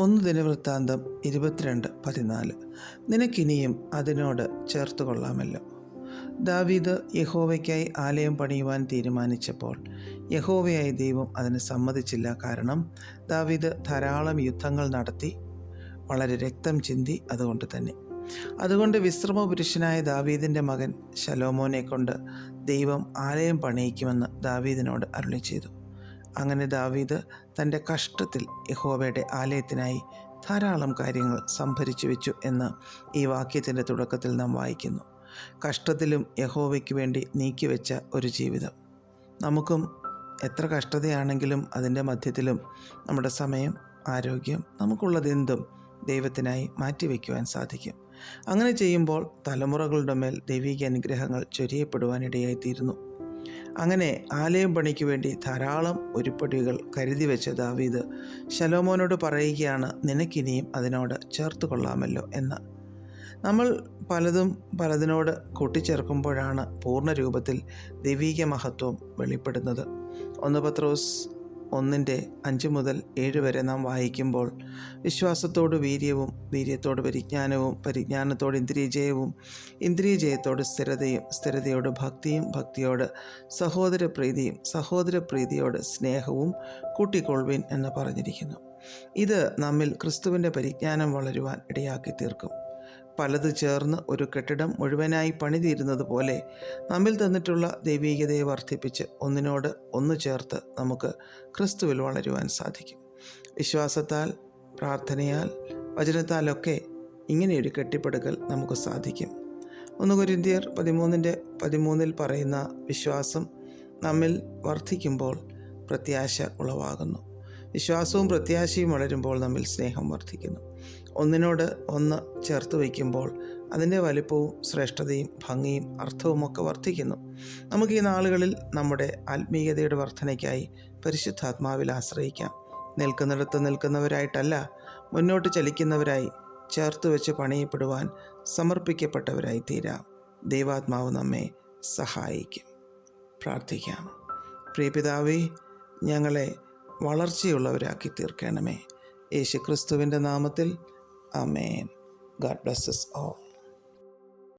ഒന്ന് ദിനവൃത്താന്തം ഇരുപത്തിരണ്ട് പതിനാല്. നിനക്കിനിയും അതിനോട് ചേർത്ത് കൊള്ളാമല്ലോ. ദാവീദ് യഹോവയ്ക്കായി ആലയം പണിയുവാൻ തീരുമാനിച്ചപ്പോൾ യഹോവയായ ദൈവം അതിന് സമ്മതിച്ചില്ല. കാരണം ദാവീദ് ധാരാളം യുദ്ധങ്ങൾ നടത്തി വളരെ രക്തം ചിന്തി അതുകൊണ്ട് തന്നെ. അതുകൊണ്ട് വിശ്രമ പുരുഷനായ ദാവീദിന്റെ മകൻ ശലോമോനെ കൊണ്ട് ദൈവം ആലയം പണിയിക്കുമെന്ന് ദാവീദിനോട് അരുളി ചെയ്തു അങ്ങനെ ദാവീദ് തന്റെ കഷ്ടത്തിൽ യഹോവയുടെ ആലയത്തിനായി ധാരാളം കാര്യങ്ങൾ സംഭരിച്ചു വെച്ചു എന്ന് ഈ വാക്യത്തിന്റെ തുടക്കത്തിൽ നാം വായിക്കുന്നു. കഷ്ടത്തിലും യഹോവയ്ക്ക് വേണ്ടി നീക്കിവെച്ച ഒരു ജീവിതം. നമുക്കും എത്ര കഷ്ടതയാണെങ്കിലും അതിന്റെ മധ്യത്തിലും നമ്മുടെ സമയം ആരോഗ്യം നമുക്കുള്ളതെന്തും ദൈവത്തിനായി മാറ്റിവെക്കുവാൻ സാധിക്കും. അങ്ങനെ ചെയ്യുമ്പോൾ തലമുറകളുടെ മേൽ ദൈവിക അനുഗ്രഹങ്ങൾ ചൊരിയപ്പെടുവാനിടയായിത്തീരുന്നു. അങ്ങനെ ആലയം പണിക്ക് വേണ്ടി ധാരാളം ഉരുപ്പടികൾ കരുതി വെച്ച ദാവീദ് ശലോമോനോട് പറയുകയാണ് നിനക്കിനിയും അതിനോട് ചേർത്ത് കൊള്ളാമല്ലോ എന്ന്. നമ്മൾ പലതും പലതിനോട് കൂട്ടിച്ചേർക്കുമ്പോഴാണ് പൂർണ രൂപത്തിൽ ദൈവീക മഹത്വം വെളിപ്പെടുന്നത്. ഒന്ന് പത്രോസ് ഒന്നിന്റെ അഞ്ച് മുതൽ ഏഴ് വരെ നാം വായിക്കുമ്പോൾ വിശ്വാസത്തോട് വീര്യവും വീര്യത്തോട് പരിജ്ഞാനവും പരിജ്ഞാനത്തോട് ഇന്ദ്രിയജയവും ഇന്ദ്രിയജയത്തോട് സ്ഥിരതയും സ്ഥിരതയോട് ഭക്തിയും ഭക്തിയോട് സഹോദരപ്രീതിയും സഹോദരപ്രീതിയോട് സ്നേഹവും കൂട്ടിക്കൊള്ളുവിൻ എന്ന് പറഞ്ഞിരിക്കുന്നു. ഇത് നമ്മിൽ ക്രിസ്തുവിന്റെ പരിജ്ഞാനം വളരുവാൻ ഇടയാക്കി തീർക്കും പലത് ചേർന്ന് ഒരു കെട്ടിടം മുഴുവനായി പണിതീരുന്നത് പോലെ നമ്മിൽ തന്നിട്ടുള്ള ദൈവീകതയെ വർദ്ധിപ്പിച്ച് ഒന്നിനോട് ഒന്ന് ചേർത്ത് നമുക്ക് ക്രിസ്തുവിൽ വളരുവാൻ സാധിക്കും. വിശ്വാസത്താൽ പ്രാർത്ഥനയാൽ വചനത്താലൊക്കെ ഇങ്ങനെയൊരു കെട്ടിപ്പടുക്കൽ നമുക്ക് സാധിക്കും. ഒന്ന് കുരിന്തിയർ പതിമൂന്നിന്റെ പതിമൂന്നിൽ പറയുന്ന വിശ്വാസം നമ്മിൽ വർദ്ധിക്കുമ്പോൾ പ്രത്യാശ ഉളവാകുന്നു. വിശ്വാസവും പ്രത്യാശയും വളരുമ്പോൾ നമ്മിൽ സ്നേഹം വർദ്ധിക്കുന്നു. ഒന്നിനോട് ഒന്ന് ചേർത്ത് വയ്ക്കുമ്പോൾ അതിന്റെ വലിപ്പവും ശ്രേഷ്ഠതയും ഭംഗിയും അർത്ഥവുമൊക്കെ വർദ്ധിക്കുന്നു. നമുക്ക് ഈ നാളുകളിൽ നമ്മുടെ ആത്മീയതയുടെ വർധനയ്ക്കായി പരിശുദ്ധാത്മാവിൽ ആശ്രയിക്കാം. നിൽക്കുന്നിടത്ത് നിൽക്കുന്നവരായിട്ടല്ല മുന്നോട്ട് ചലിക്കുന്നവരായി ചേർത്ത് വെച്ച് പണിയപ്പെടുവാൻ സമർപ്പിക്കപ്പെട്ടവരായി തീരാം ദൈവാത്മാവ് നമ്മെ സഹായിക്കും. പ്രാർത്ഥിക്കാം. പ്രിയപിതാവേ ഞങ്ങളെ വളർച്ചയുള്ളവരാക്കി തീർക്കണമേ. യേശു ക്രിസ്തുവിന്റെ നാമത്തിൽ. Amen God blesses all.